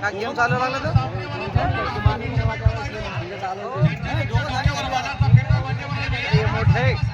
का गेम चालू लागला तर मोठे.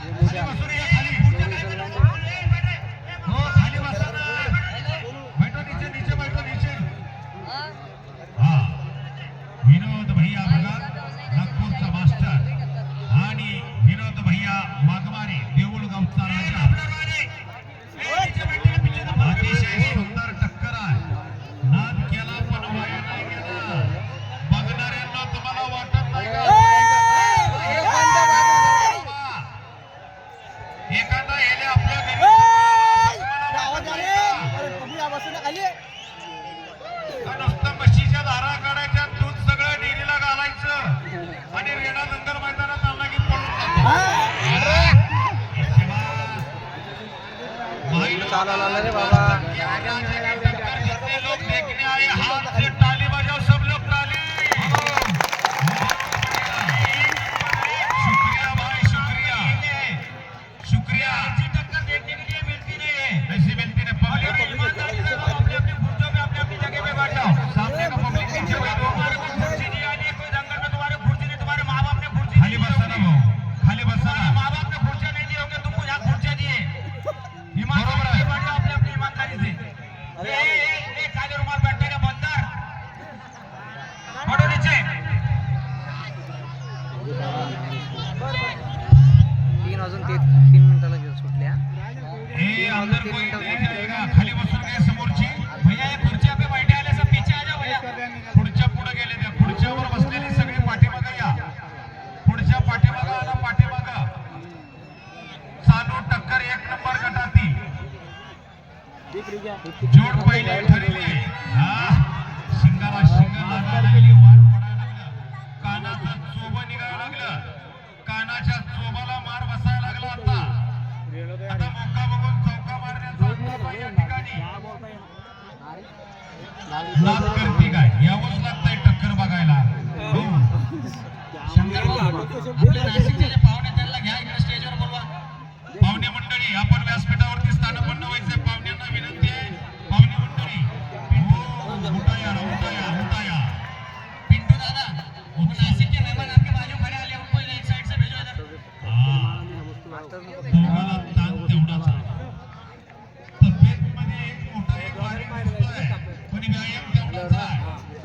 आला रे बाबा ಅದೇ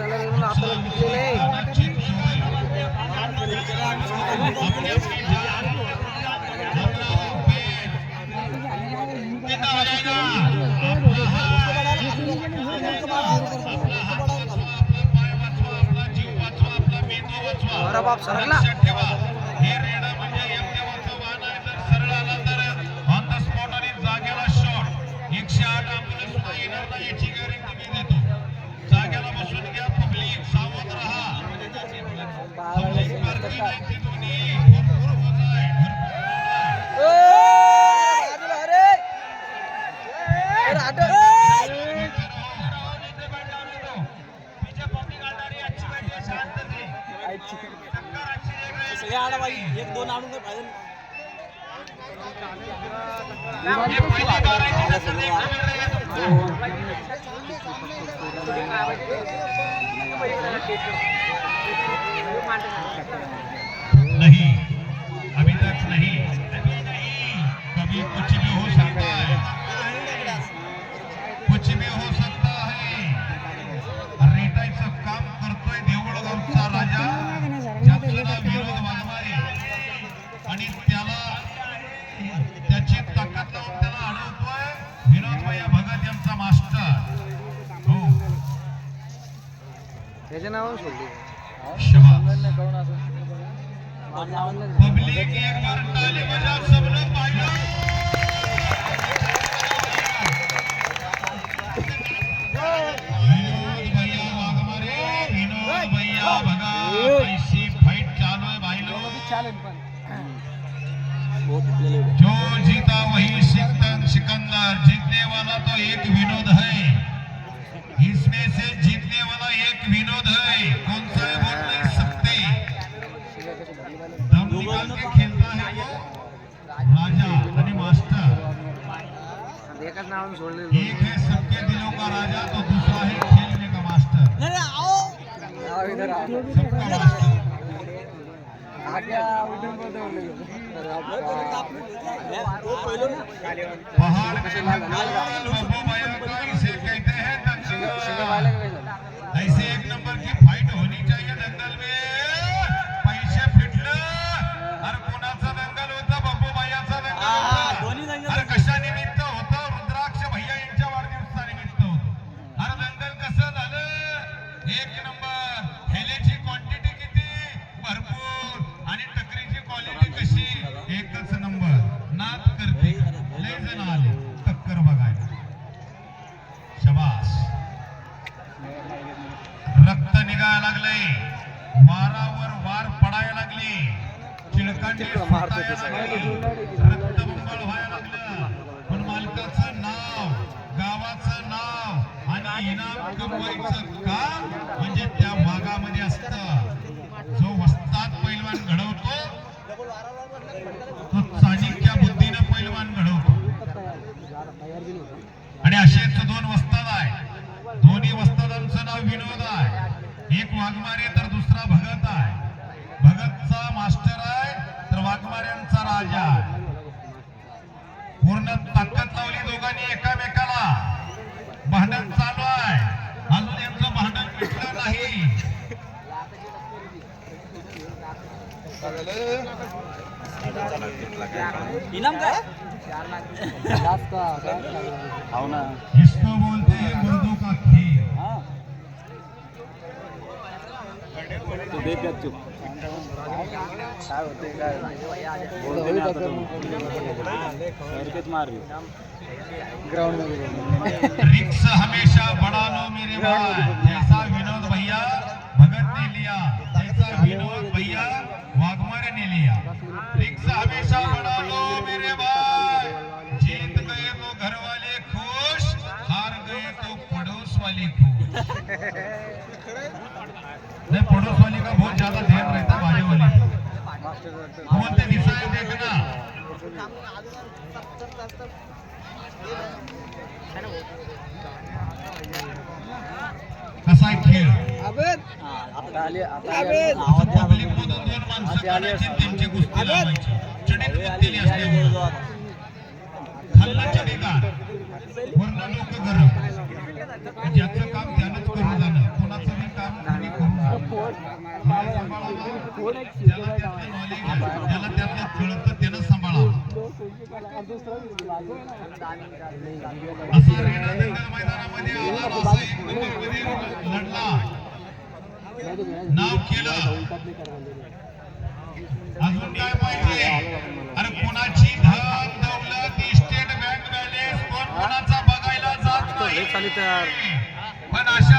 आपल्याला टिकलेलं आहे बरं बाप सरकला. 何? विनोद भैया वाघमारे विनोद भैया बघा ऐसी फाइट चालू है भाई लोग जो जीता वही सिकंदर सिकंदर जीतने वाला तो एक विनोद है। इसमें एकाच नावाने सोडलेलं एक है सबके दिलों का राजा तो दूसरा है खेलने का मास्टर नाही नाही, आओ नाव इधर आओ. सबका मास्टर आग्या उठून बोलतो तो पहिलो ना पहाड़ में भगवान बब्बू भैया का इसे कहते हैं दंगल वारावर वार पडायला लागले. चिळकांडी रक्तबंबाळ व्हायला लागलं. पण मालकाचं नाव गावाचं नाव आणि इनाम कमवायचं काम म्हणजे त्या भागामध्ये असत. जो वस्ताद पैलवान घडवतो तो चाणक्या बुद्धीनं पैलवान घडवतो. आणि असेच दोन वस्ताद आहे दोन्ही वस्तादांचं नाव विनोद आहे. एक वाघमारे तर दुसरा भगत आहे भगतचा मास्टर आहे तर वाघमाऱ्यांचा राजा. पूर्ण ताकद लावली दोघांनी एकामेकाला. भांडण चालू आहे. अजून यांचं भांडण मिटलं नाही. इनाम काय? इसको बोलते हैं मुर्दों का खेल तू देख का चुप काय होते काय बोलते ना आता तू. सारखेच मार ग्राउंडमध्ये हमेशा बडा लो मेरे भाई ऐसा बोलते दिसाय देखना कसा खेळ? पब्लिक मधून दोन माणसं काढायची त्यांची कुस्ती लावायची. चढीत गुंतलेली असल्यामुळं. खाल्ला चढीला वरनं लोक गरम. ज्याचं काम त्यानंच करून जाणं कोणाचं बी काम कोणी त्यातलं त्यानं असा दंगल मैदानामध्ये आला असा एक नंबरमध्ये लढला नाव केलं अजून काय पाहिजे अरे कोणाची धन दौलत इस्टेट बँक बॅलेन्स कोण कोणाचा बघायला जात नाही. पण अशा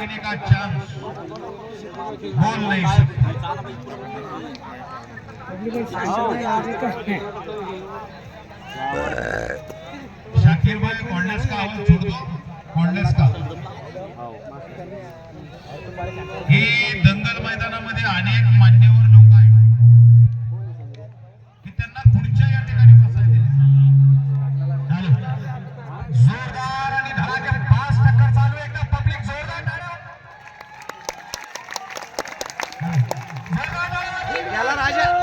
लगने का चांस बोल नहीं सकते शाकिर भाई कॉन्डेस का आवाज छोड़ दो कॉन्डेस का? हे दंगल मैदानामध्ये अनेक मान्य याला राजा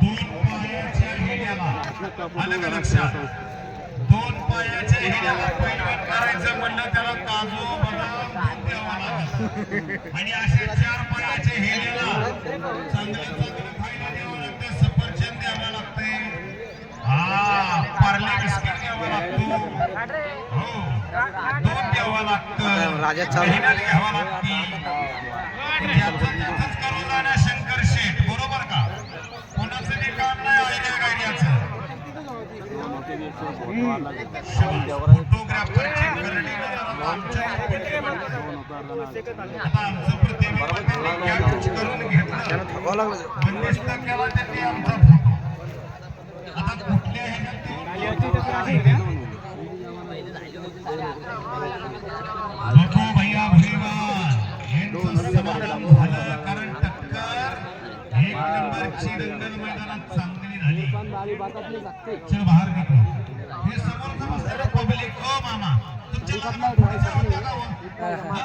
दोन पायाच्या हिऱ्याला दोन पायाच्या पैलवान करायचं म्हणलं त्याला काजू बदाम दूध द्यावं लागतं आणि अशा चार पायाच्या हिऱ्याला चांगलं चांगलं खायला द्यावं लागतं सफरचंद द्यावं लागतंय. हा पार्ले बिस्किट द्यावं लागतो. हो दूध द्यावं लागतं. राजा घ्यावं लागते. शंकर शेठ. बरोबर का? कोणाचं बी काम नाही आईने गायण्याचं फोटोग्राफरची करणी. आमचं कॅप्च करून घेतलं. बंदिस्त केला त्यांनी आमचा फोटो आता कुठल्या ह्याच्यात नको कारण टक्कर एक नंबरची दंगल मैदानात चांगली झाली चल बाहेर निघलो हे समोर बसलेलं पब्लिक ओ मामा तुमच्या?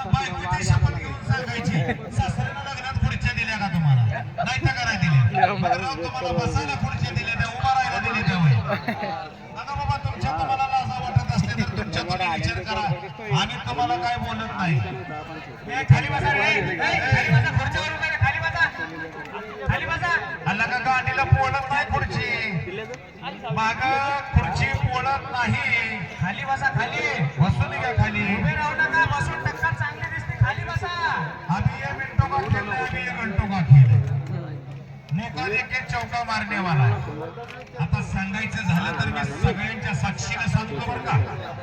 बायकोची शपथ घेऊन सांगायची सासऱ्यानं लग्नात पुढच्या दिल्या का तुम्हाला नाही तर करा दिल्या बरं, तुम्हाला बसायला पुढच्या दिल्या त्या उभा राहायला दिल्या त्या काय बोलत नाही. ए, खाली बसा रे. ए, खाली बसा. खुर्चीवर उभे रे, खाली बसा. खाली बसा. अल्ला का गाडीला पोळत नाही खुर्ची. माग खुर्ची पोळत नाही. खाली बसा खाली. बसून घ्या खाली. उभे राहू नका. बसून टक्कर चांगली दिसते. खाली बसा. आम्ही ये मिनटो का खेळ आम्ही ये घंटो का मोका चौका मारणे वाला आता सांगायचं झालं तर मी सगळ्यांच्या साक्षीनं सांगतो बरं का.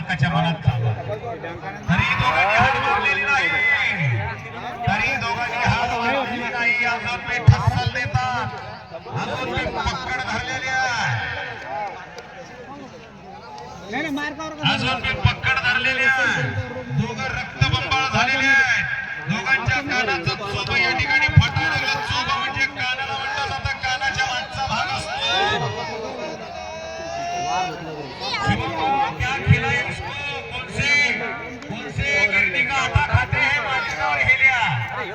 मालकाच्या मनात है तरी दोघांनी हात मारलेली नाही. तरी दोघांनी हात मारलेली नाही. अजून मी ठस्सल देतात अजून मी पकड धरलेली आहे. अजून मी पकड धरलेली आहे. दोघं रक्तबंबाळ झालेले आहेत. दोघांच्या कानाचं सोपं या ठिकाणी फटायला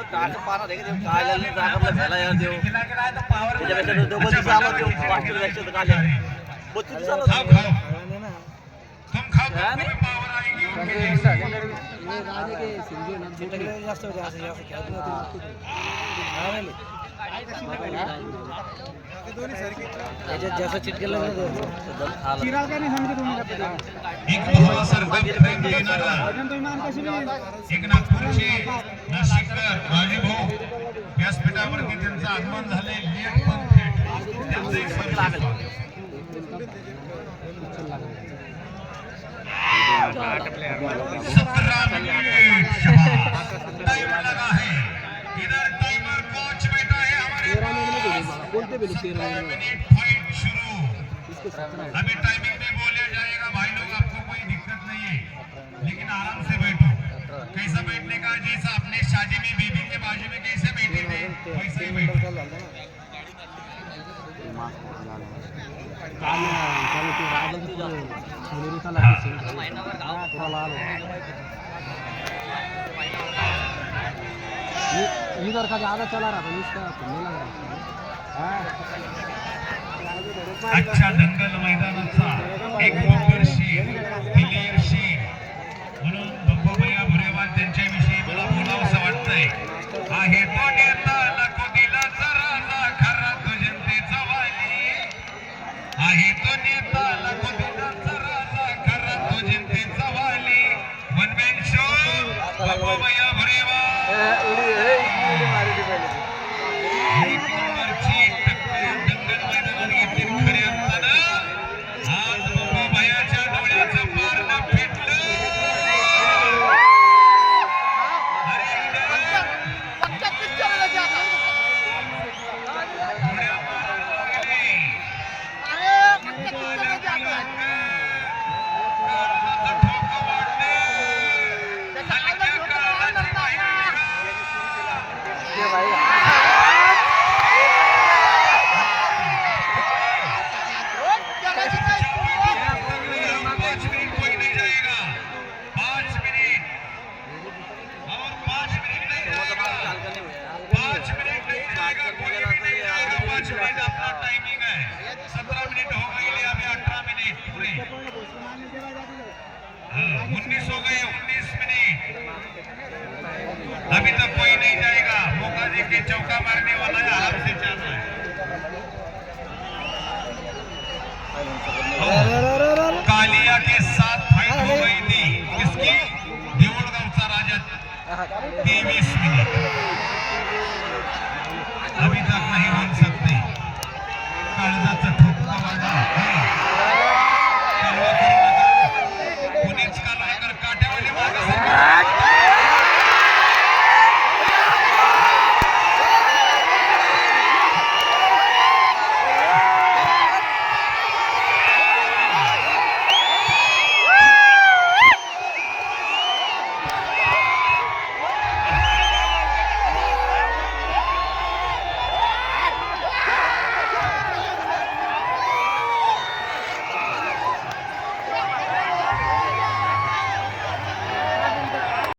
अरे ह्यो ताट काय लागलं जागातला झाला यार त्याच्यापेक्षा तो आला लक्षात बत्तीस आला जास्त एक प्रेम देणारा एक नागपूरचे नाशिककर व्यासपीठावरती त्यांचं आगमन झाले लेट पण त्यांचं एक सत्रह मिनट टाइम लगा है इधर टाइमर को मिनट फाइट अभी टाइमिंग में बोला जाएगा भाई लोग आपको कोई दिक्कत नहीं है। लेकिन आराम से बैठो। कैसा बैठने का? जैसा अपने शादी में बीबी के बाजू में कैसे बैठे थे? वैसे ही बैठो। इधर का ज़्यादा चला रहा था इसका नहीं लग रहा आजच्या दंगल मैदानाचा एक मोकरशी दिलेरशी म्हणून बप्पाभैया भुरेवाल त्यांच्याविषयी मला बोलावंसं वाटतंय. आहे तो नेता नको दिला जरा खरा तो जनतेचा वाली. आहे तो नेता नको उन्नीस हो गए उन्नीस मिनट अभी तक कोई नहीं जाएगा मौका दे के चौका मारने वाला है आराम से चल रहा है कालिया के साथ फाइट हो गई थी। तेवीस मिनिट अभी तक नाही होऊ शकते काळजाचं